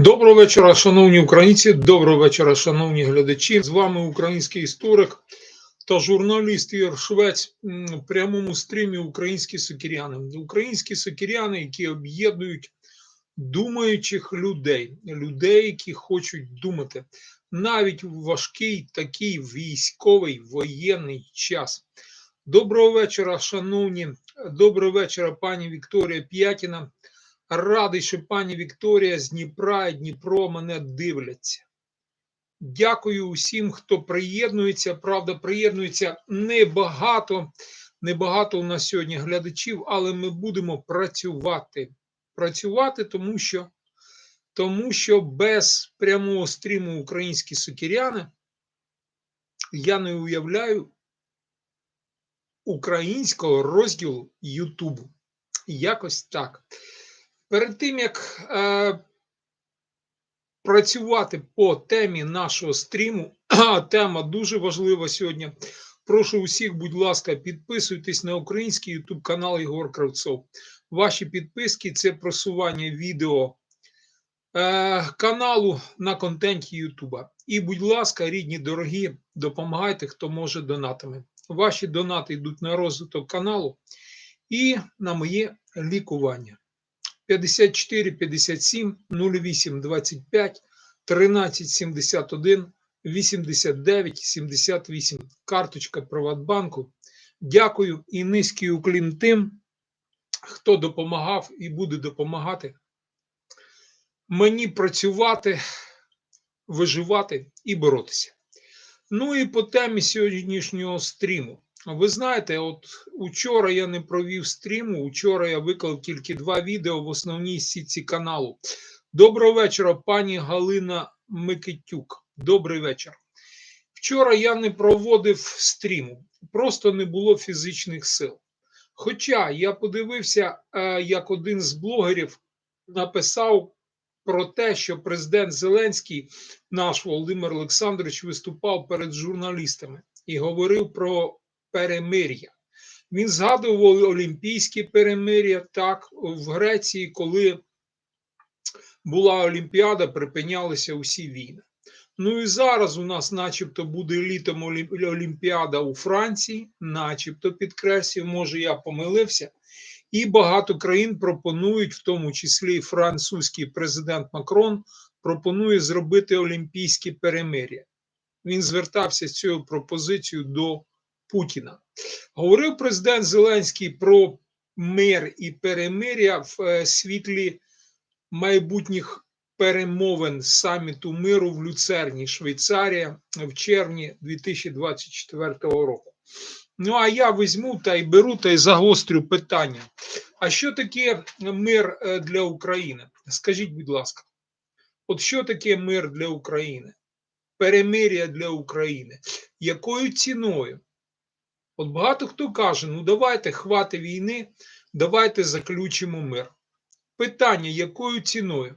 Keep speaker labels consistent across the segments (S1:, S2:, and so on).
S1: Доброго вечора, шановні українці. Доброго вечора, шановні глядачі. З вами український історик та журналіст Ігор Швець в прямому стрімі Українські сокіряни. Українські сокіряни, які об'єднують думаючих людей, людей, які хочуть думати навіть в важкий такий військовий воєнний час. Доброго вечора, шановні. Доброго вечора, пані Вікторія П'ятіна. Радий, що пані Вікторія з Дніпра і Дніпро мене дивляться. Дякую усім, хто приєднується. Правда, приєднується небагато. Небагато у нас сьогодні глядачів, але ми будемо працювати. Працювати, тому що, тому що без прямого стріму українські сокіряни я не уявляю українського розділу Ютубу. Якось так. Перед тим як е, працювати по темі нашого стріму, а тема дуже важлива сьогодні. Прошу усіх, будь ласка, підписуйтесь на український YouTube канал Єгор Кравцов. Ваші підписки це просування відео е, каналу на контенті Ютуба. І, будь ласка, рідні, дорогі, допомагайте, хто може донатами. Ваші донати йдуть на розвиток каналу і на моє лікування. 54 57 08 25 13 71 89 78. Карточка Приватбанку. Дякую і низький уклін тим, хто допомагав і буде допомагати мені працювати, виживати і боротися. Ну і по темі сьогоднішнього стріму. Ви знаєте, от учора я не провів стріму. Учора я виклав тільки два відео в основній сітці каналу. Доброго вечора, пані Галина Микитюк. Добрий вечір. Вчора я не проводив стріму, просто не було фізичних сил. Хоча я подивився, е, як один з блогерів написав про те, що президент Зеленський, наш Володимир Олександрович, виступав перед журналістами і говорив про перемир'я. Він згадував Олімпійські перемир'я так в Греції, коли була Олімпіада, припинялися усі війни. Ну і зараз у нас, начебто, буде літом Олімпіада у Франції, начебто підкреслюю, може я помилився. І багато країн пропонують, в тому числі французький президент Макрон, пропонує зробити олімпійські перемир'я. Він звертався з цією пропозицією до Путіна. Говорив президент Зеленський про мир і перемир'я в е, світлі майбутніх перемовин саміту миру в Люцерні, Швейцарія в червні 2024 року. Ну, а я візьму та й беру та й загострю питання. А що таке мир е, для України? Скажіть, будь ласка, от що таке мир для України? Перемир'я для України? Якою ціною? От багато хто каже: ну давайте хвати війни, давайте заключимо мир. Питання, якою ціною?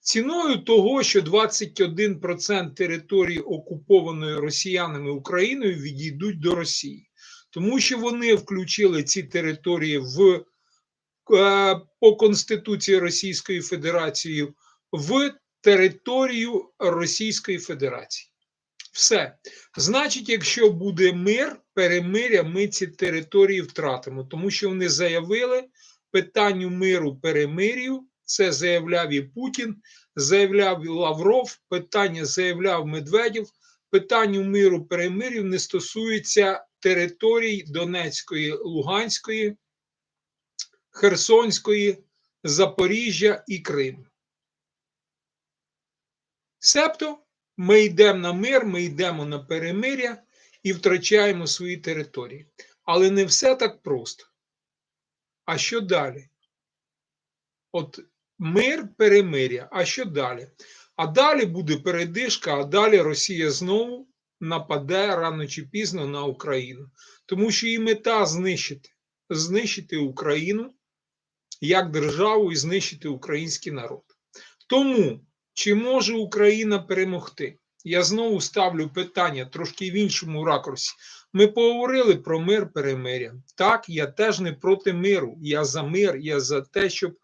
S1: Ціною того, що 21% території, окупованої росіянами Україною, відійдуть до Росії, тому що вони включили ці території в е, по Конституції Російської Федерації в територію Російської Федерації. Все. Значить, якщо буде мир, перемиря, ми ці території втратимо, тому що вони заявили питанню миру перемир'ю. Це заявляв і Путін, заявляв і Лавров, питання заявляв Медведєв. Питанню миру перемир'ю не стосується територій Донецької, Луганської, Херсонської, Запоріжжя і Криму. Себто ми йдемо на мир, ми йдемо на перемир'я і втрачаємо свої території. Але не все так просто. А що далі? От мир, перемир'я. А що далі? А далі буде передишка, а далі Росія знову нападе рано чи пізно на Україну. Тому що її мета знищити, знищити Україну як державу і знищити український народ. Тому чи може Україна перемогти? Я знову ставлю питання трошки в іншому ракурсі. Ми поговорили про мир перемиря. Так, я теж не проти миру. Я за мир, я за те, щоб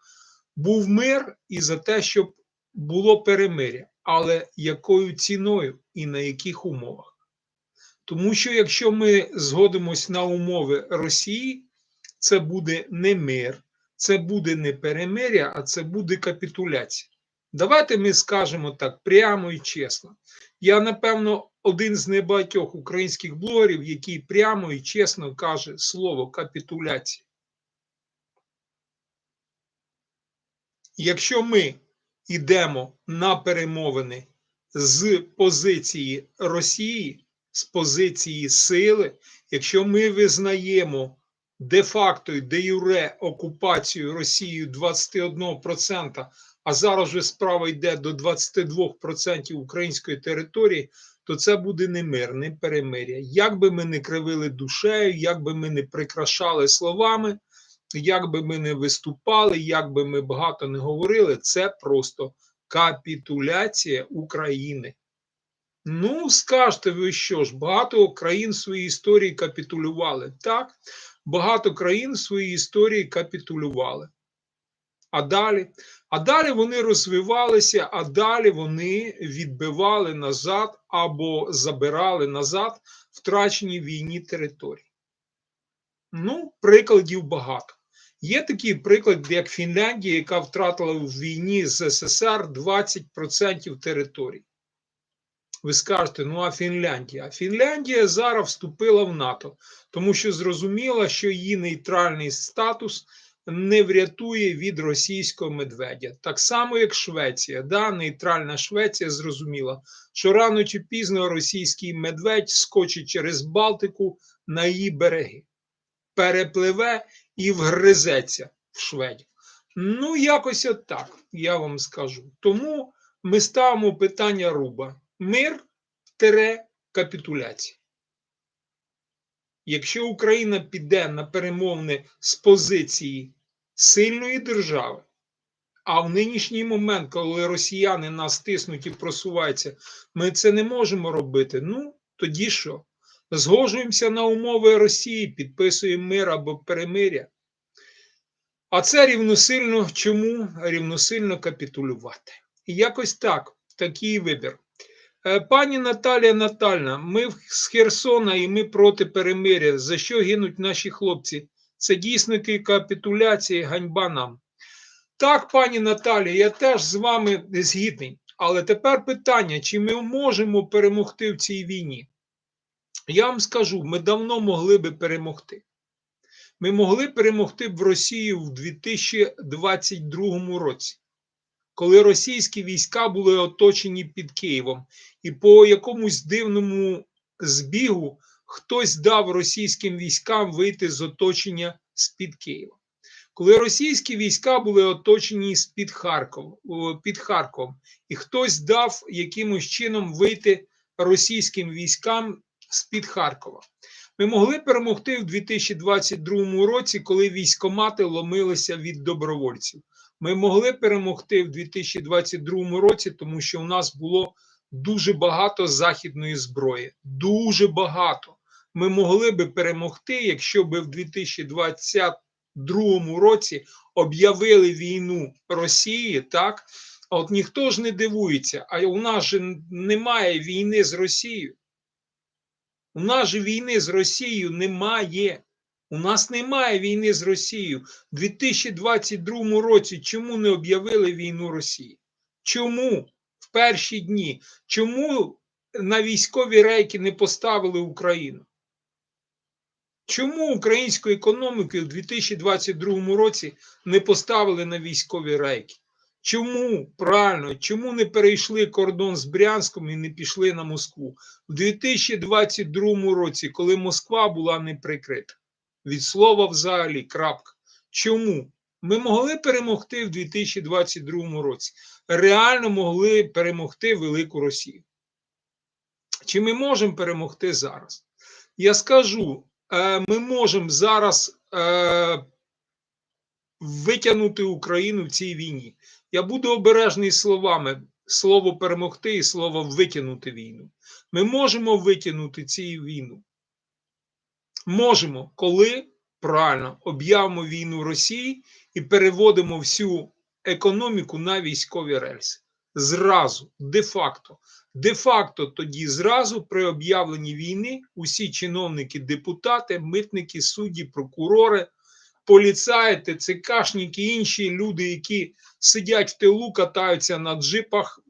S1: був мир, і за те, щоб було перемиря, але якою ціною і на яких умовах? Тому що якщо ми згодимось на умови Росії, це буде не мир, це буде не перемиря, а це буде капітуляція. Давайте ми скажемо так прямо і чесно. Я, напевно, один з небагатьох українських блогерів, який прямо і чесно каже слово капітуляція. Якщо ми йдемо на перемовини з позиції Росії, з позиції сили, якщо ми визнаємо де-факто і де-юре окупацію Росією 21%, а зараз вже справа йде до 22% української території, то це буде не мир, не перемиря. Як би ми не кривили душею, як би ми не прикрашали словами, як би ми не виступали, як би ми багато не говорили, це просто капітуляція України. Ну, скажете ви що ж, багато країн в своїй історії капітулювали. Так, багато країн в своїй історії капітулювали. А далі? А далі вони розвивалися, а далі вони відбивали назад або забирали назад втрачені війні території. Ну, прикладів багато. Є такий приклад, як Фінляндія, яка втратила в війні з СССР 20% території. Ви скажете, ну а Фінляндія? Фінляндія зараз вступила в НАТО, тому що зрозуміла, що її нейтральний статус не врятує від російського медведя. Так само, як Швеція. Да? Нейтральна Швеція зрозуміла, що рано чи пізно російський медведь скочить через Балтику на її береги, перепливе і вгризеться в шведів. Ну, якось так, я вам скажу. Тому ми ставимо питання руба: мир тире капітуляція. Якщо Україна піде на перемовини з позиції сильної держави, а в нинішній момент, коли росіяни нас тиснуть і просуваються, ми це не можемо робити. Ну, тоді що? Згоджуємося на умови Росії, підписуємо мир або перемиря. А це рівносильно чому рівносильно капітулювати? І якось так, такий вибір. Е, Пані Наталія Натальна, ми з Херсона і ми проти перемиря. За що гинуть наші хлопці? Це дійсно капітуляція, ганьба нам. Так, пані Наталія, я теж з вами згідний. Але тепер питання: чи ми можемо перемогти в цій війні? Я вам скажу, ми давно могли би перемогти. Ми могли перемогти б в Росію в 2022 році, коли російські війська були оточені під Києвом, і по якомусь дивному збігу хтось дав російським військам вийти з оточення з-під Києва. Коли російські війська були оточені з-під Харкова, під Харковом, і хтось дав якимось чином вийти російським військам з-під Харкова. Ми могли перемогти в 2022 році, коли військомати ломилися від добровольців. Ми могли перемогти в 2022 році, тому що у нас було дуже багато західної зброї. Дуже багато. Ми могли би перемогти, якщо би в 2022 році об'явили війну Росії, так? От ніхто ж не дивується, а у нас же немає війни з Росією. У нас же війни з Росією немає. У нас немає війни з Росією. У 2022 році чому не об'явили війну Росії? Чому в перші дні? Чому на військові рейки не поставили Україну? Чому українську економіку в 2022 році не поставили на військові рейки? Чому правильно, чому не перейшли кордон з Брянськом і не пішли на Москву у 2022 році, коли Москва була не прикрита? Від слова взагалі, крапка. Чому? Ми могли перемогти в 2022 році. Реально могли перемогти Велику Росію. Чи ми можемо перемогти зараз? Я скажу, ми можемо зараз витягнути Україну в цій війні. Я буду обережний словами слово перемогти і слово витягнути війну. Ми можемо витягнути цю війну. Можемо, коли правильно об'явимо війну Росії і переводимо всю економіку на військові рельси. зразу, де-факто. Де-факто тоді зразу при об'явленні війни усі чиновники, депутати, митники, судді, прокурори, поліцаї, ТЦКшники, інші люди, які сидять в тилу, катаються на джипах,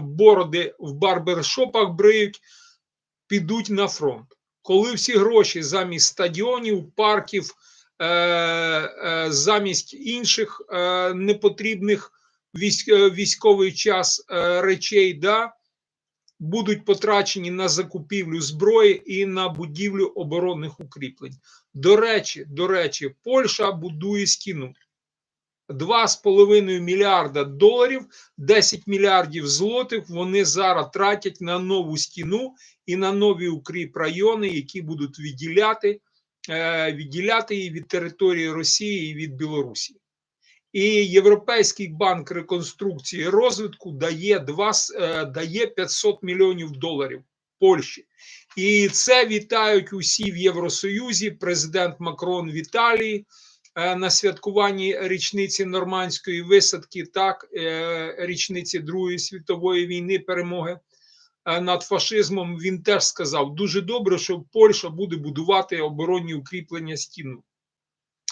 S1: бороди в барбершопах бриють, підуть на фронт. Коли всі гроші замість стадіонів, парків, е, е, замість інших е, непотрібних військ, військовий час речей, да, будуть потрачені на закупівлю зброї і на будівлю оборонних укріплень. До речі, до речі, Польща будує стіну. 2,5 мільярда доларів, 10 мільярдів злотих вони зараз тратять на нову стіну і на нові укріп райони, які будуть відділяти, е, відділяти її від території Росії і від Білорусі. І Європейський банк реконструкції розвитку дає, 2, с- е, дає 500 мільйонів доларів Польщі. І це вітають усі в Євросоюзі. Президент Макрон в Італії на святкуванні річниці нормандської висадки, так е, річниці Другої світової війни перемоги е, над фашизмом. Він теж сказав: дуже добре, що Польща буде будувати оборонні укріплення стіну.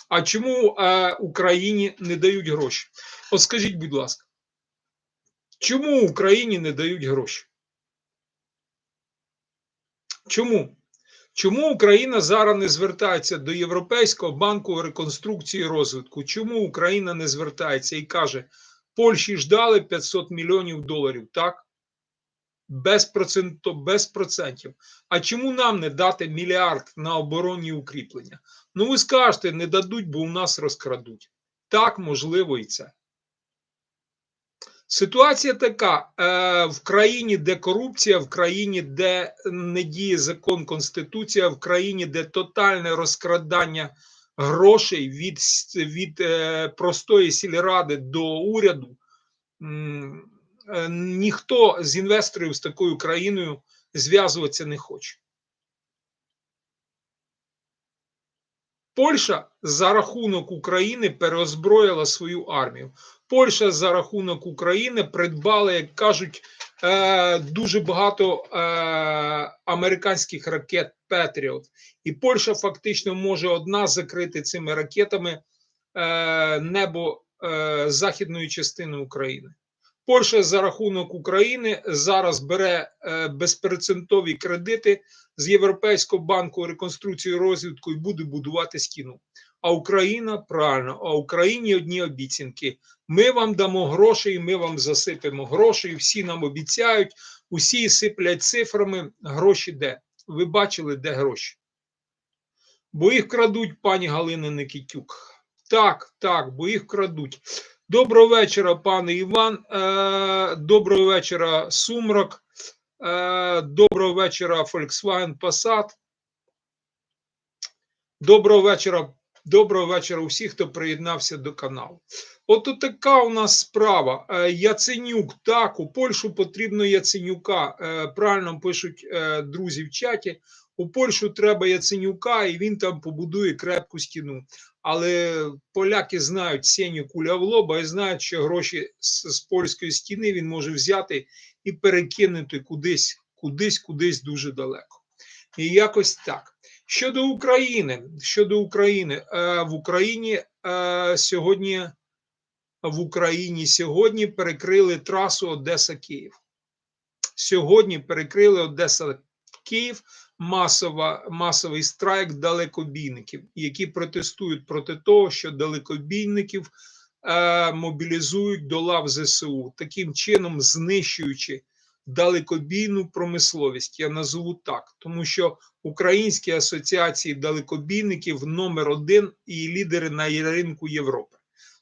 S1: А чому е, Україні не дають гроші? От скажіть, будь ласка, чому Україні не дають гроші? Чому? Чому Україна зараз не звертається до Європейського банку реконструкції і розвитку? Чому Україна не звертається і каже, Польщі ж дали 500 мільйонів доларів, так? Без, проценту, без процентів. А чому нам не дати мільярд на оборонні укріплення? Ну, ви скажете, не дадуть, бо у нас розкрадуть. Так, можливо, і це. Ситуація така: е, в країні, де корупція, в країні, де не діє закон, конституція, в країні, де тотальне розкрадання грошей від, від е, простої сільради до уряду, е, ніхто з інвесторів з такою країною зв'язуватися не хоче. Польща за рахунок України переозброїла свою армію. Польща за рахунок України придбала, як кажуть, е, дуже багато е, американських ракет Петріот. І Польща фактично може одна закрити цими ракетами е, небо західної частини України. Польща за рахунок України зараз бере безпрецедентові кредити з Європейського банку реконструкції і розвитку і буде будувати стіну. А Україна правильно, а Україні одні обіцянки. Ми вам дамо гроші, і ми вам засипемо гроші. і Всі нам обіцяють, усі сиплять цифрами. Гроші де? Ви бачили, де гроші? Бо їх крадуть, пані Галина Никитюк. Так, так, бо їх крадуть. Доброго вечора, пане Іван. Е, доброго вечора, Сумрак. Е, доброго вечора, Volkswagen Passat. Доброго вечора, доброго вечора усіх, хто приєднався до каналу. От така у нас справа. Е, Яценюк, так, у Польщу потрібно Яценюка. Е, Правильно пишуть е, друзі в чаті. У Польщу треба Яценюка, і він там побудує крепку стіну. Але поляки знають Сеню куля в лоба і знають, що гроші з, з польської стіни він може взяти і перекинути кудись, кудись, кудись дуже далеко. І якось так. Щодо України, щодо України, е, в Україні е, сьогодні в Україні сьогодні перекрили трасу Одеса-Київ. Сьогодні перекрили Одеса-Київ масова, масовий страйк далекобійників, які протестують проти того, що далекобійників е, мобілізують до лав ЗСУ, таким чином знищуючи далекобійну промисловість. Я назову так, тому що українські асоціації далекобійників номер один і лідери на ринку Європи,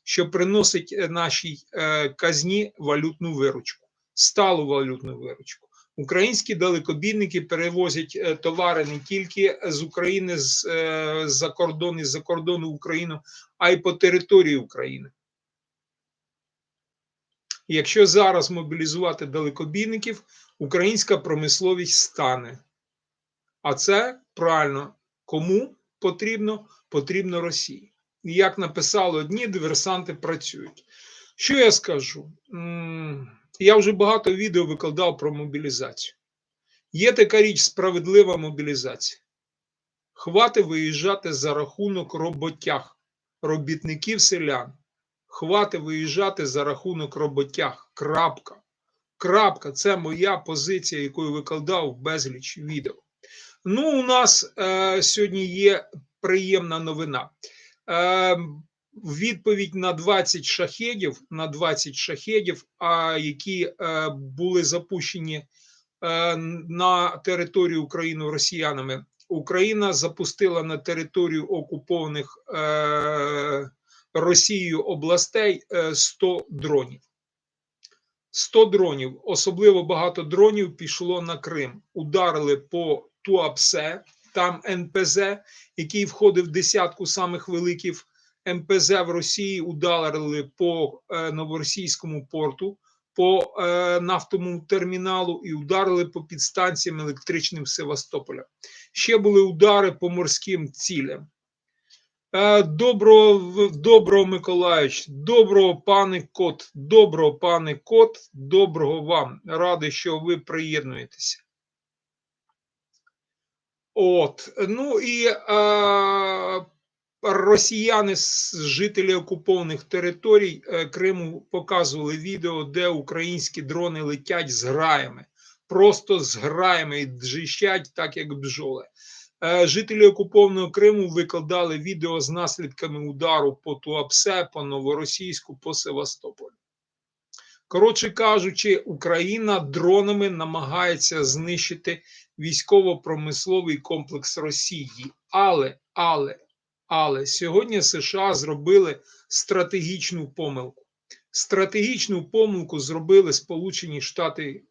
S1: що приносить е, нашій е, казні валютну виручку, сталу валютну виручку. Українські далекобійники перевозять е, товари не тільки з України з, за кордон із за кордону в Україну, а й по території України. Якщо зараз мобілізувати далекобійників, українська промисловість стане. А це правильно кому потрібно? Потрібно Росії. І як написали одні, диверсанти працюють. Що я скажу? Я вже багато відео викладав про мобілізацію. Є така річ справедлива мобілізація. Хвати виїжджати за рахунок роботяг, робітників селян. Хвати виїжджати за рахунок роботяг. Крапка. Крапка. Це моя позиція, яку викладав безліч відео. Ну, у нас е, сьогодні є приємна новина. Е, відповідь на 20 шахедів, на 20 шахедів, а які е, були запущені е, на територію України росіянами. Україна запустила на територію окупованих е, Росією областей е, 100 дронів. 100 дронів, особливо багато дронів пішло на Крим. Ударили по Туапсе, там НПЗ, який входив в десятку самих великих МПЗ в Росії, ударили по е, новоросійському порту, по е, нафтовому терміналу і ударили по підстанціям електричним Севастополя. Ще були удари по морським цілям. Е, Доброго, в- доброго Миколаївич, доброго пане Кот, доброго пане Кот, доброго вам. Радий, що ви приєднуєтеся. От, ну і е, росіяни, жителі окупованих територій е, Криму показували відео, де українські дрони летять з граями, просто з граями і джищать, так як бджоли. Е, Жителі окупованого Криму викладали відео з наслідками удару по Туапсе, по Новоросійську, по Севастополю. Коротше кажучи, Україна дронами намагається знищити військово-промисловий комплекс Росії. Але, але, але сьогодні США зробили стратегічну помилку. Стратегічну помилку зробили Сполучені Штати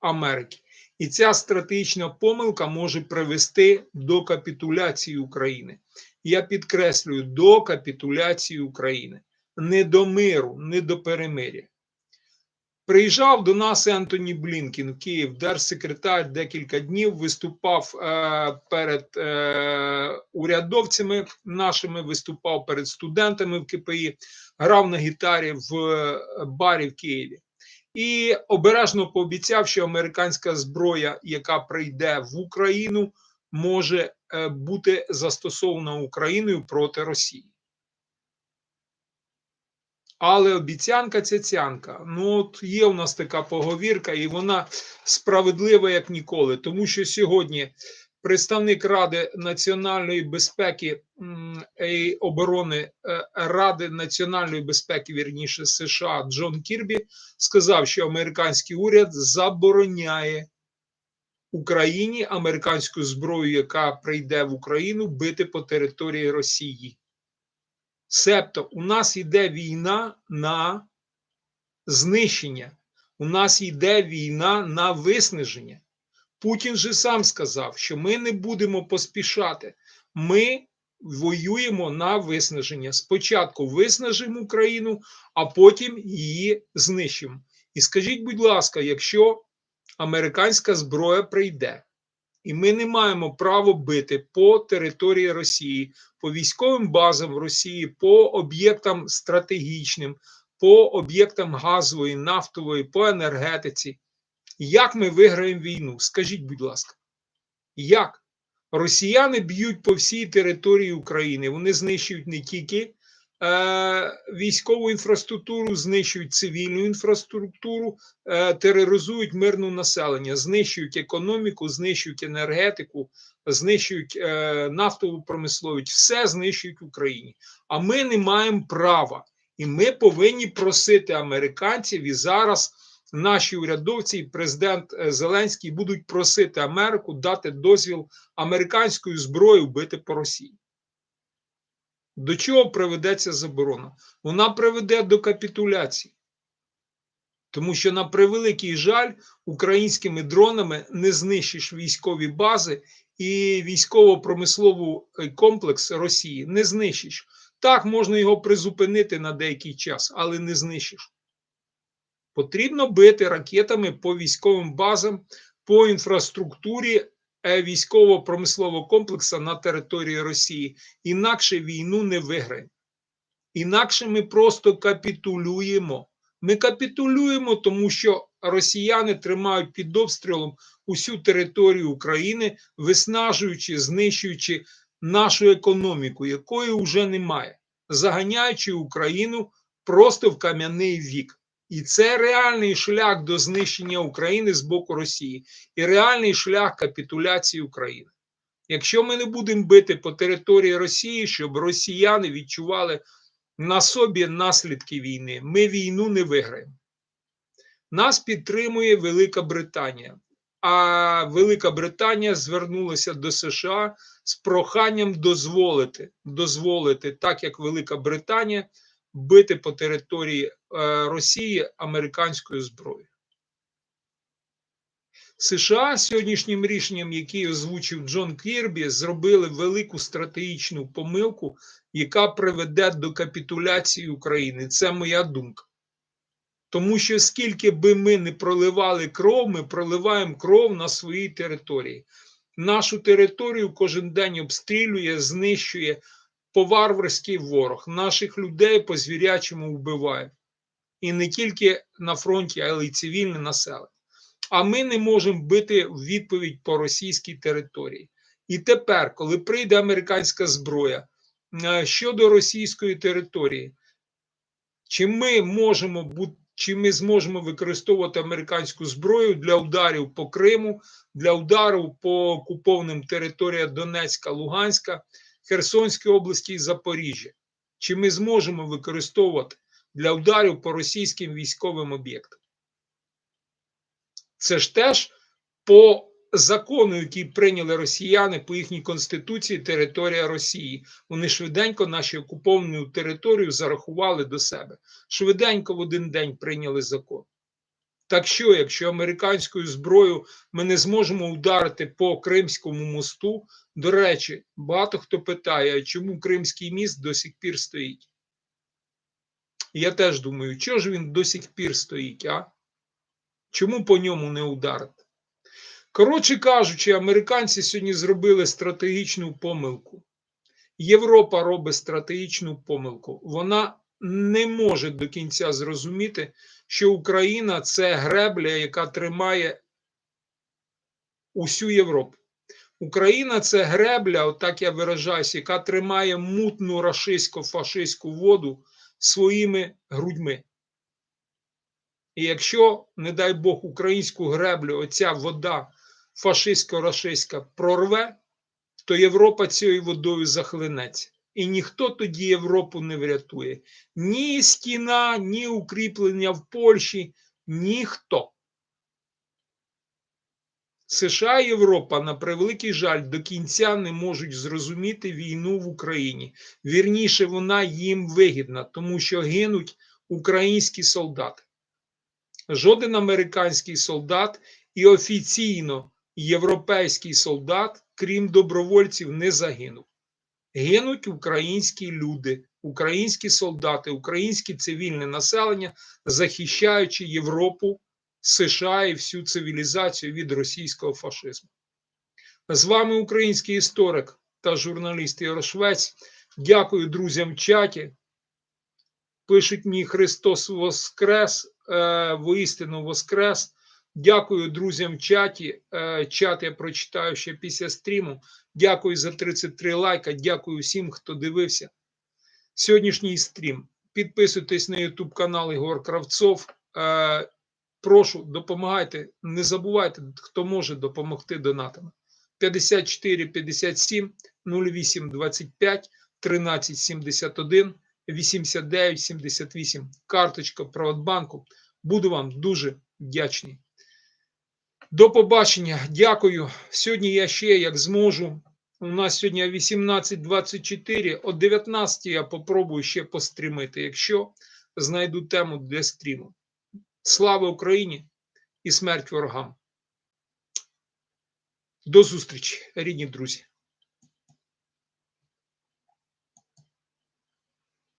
S1: Америки. І ця стратегічна помилка може привести до капітуляції України. Я підкреслюю, до капітуляції України, не до миру, не до перемиря. Приїжджав до нас Ентоні Блінкін в Київ, держсекретар декілька днів виступав е, перед е, урядовцями нашими, виступав перед студентами в КПІ, грав на гітарі в е, барі в Києві. І обережно пообіцяв, що американська зброя, яка прийде в Україну, може е, бути застосована Україною проти Росії. Але обіцянка це цянка. Ну, от є у нас така поговірка, і вона справедлива як ніколи, тому що сьогодні представник Ради національної безпеки і оборони е, Ради національної безпеки, вірніше США Джон Кірбі сказав, що американський уряд забороняє Україні американську зброю, яка прийде в Україну, бити по території Росії. Себто у нас йде війна на знищення, у нас йде війна на виснаження. Путін же сам сказав, що ми не будемо поспішати. Ми воюємо на виснаження. Спочатку виснажимо Україну, а потім її знищимо. І скажіть, будь ласка, якщо американська зброя прийде, і ми не маємо права бити по території Росії, по військовим базам Росії, по об'єктам стратегічним, по об'єктам газової, нафтової, по енергетиці. Як ми виграємо війну? Скажіть, будь ласка, як? Росіяни б'ють по всій території України. Вони знищують не тільки е, військову інфраструктуру, знищують цивільну інфраструктуру, е, тероризують мирне населення, знищують економіку, знищують енергетику, знищують е, нафтову промисловість, все знищують в Україні. А ми не маємо права. І ми повинні просити американців і зараз наші урядовці і президент е, Зеленський будуть просити Америку дати дозвіл американською зброєю бити по Росії. До чого приведе ця заборона? Вона приведе до капітуляції. Тому що, на превеликий жаль, українськими дронами не знищиш військові бази і військово-промисловий комплекс Росії не знищиш. Так, можна його призупинити на деякий час, але не знищиш. Потрібно бити ракетами по військовим базам, по інфраструктурі е, військово-промислового комплексу на території Росії. Інакше війну не виграємо. Інакше ми просто капітулюємо. Ми капітулюємо, тому що росіяни тримають під обстрілом усю територію України, виснажуючи, знищуючи нашу економіку, якої вже немає, заганяючи Україну просто в кам'яний вік. І це реальний шлях до знищення України з боку Росії, і реальний шлях капітуляції України. Якщо ми не будемо бити по території Росії, щоб росіяни відчували на собі наслідки війни, ми війну не виграємо. Нас підтримує Велика Британія. А Велика Британія звернулася до США з проханням дозволити, дозволити, так як Велика Британія, бити по території е, Росії американською зброєю. США сьогоднішнім рішенням, який озвучив Джон Кірбі, зробили велику стратегічну помилку, яка приведе до капітуляції України. Це моя думка. Тому що скільки би ми не проливали кров, ми проливаємо кров на своїй території. Нашу територію кожен день обстрілює, знищує поварварський ворог. Наших людей по звірячому вбиває. І не тільки на фронті, але й цивільне населення. А ми не можемо бити в відповідь по російській території. І тепер, коли прийде американська зброя е, щодо російської території, чи ми можемо бути чи ми зможемо використовувати американську зброю для ударів по Криму, для ударів по окупованим територіям Донецька, Луганська, Херсонської області і Запоріжжя? Чи ми зможемо використовувати для ударів по російським військовим об'єктам? Це ж теж по закону, який прийняли росіяни по їхній конституції, територія Росії. Вони швиденько нашу окуповану територію зарахували до себе. Швиденько в один день прийняли закон. Так що, якщо американською зброєю ми не зможемо ударити по Кримському мосту, до речі, багато хто питає, чому Кримський міст до сих пір стоїть? Я теж думаю, чого ж він до сих пір стоїть, а? Чому по ньому не ударити? Коротше кажучи, американці сьогодні зробили стратегічну помилку. Європа робить стратегічну помилку. Вона не може до кінця зрозуміти, що Україна це гребля, яка тримає усю Європу. Україна це гребля, отак я виражаюся, яка тримає мутну рашистсько-фашистську воду своїми грудьми. І якщо, не дай Бог, українську греблю, оця вода фашистсько-рашистська прорве, то Європа цією водою захлинеться. І ніхто тоді Європу не врятує. Ні стіна, ні укріплення в Польщі, ніхто. США і Європа, на превеликий жаль, до кінця не можуть зрозуміти війну в Україні. Вірніше, вона їм вигідна, тому що гинуть українські солдати. Жоден американський солдат і офіційно європейський солдат, крім добровольців, не загинув. Гинуть українські люди, українські солдати, українське цивільне населення, захищаючи Європу, США і всю цивілізацію від російського фашизму. З вами український історик та журналіст Ярошвець. Дякую друзям в чаті. Пишуть мені Христос Воскрес, е, воістину Воскрес. Дякую друзям в чаті. Е, чат я прочитаю ще після стріму. Дякую за 33 лайка. Дякую всім, хто дивився. Сьогоднішній стрім. Підписуйтесь на YouTube канал Ігор Кравцов. Прошу, допомагайте. Не забувайте, хто може допомогти донатами. 54 57 08 25 13 71 89 78. Карточка Приватбанку. Буду вам дуже вдячний. До побачення. Дякую. Сьогодні я ще як зможу. У нас сьогодні 18.24. О 19 я попробую ще пострімити, якщо знайду тему для стріму. Слава Україні і смерть ворогам. До зустрічі, рідні друзі.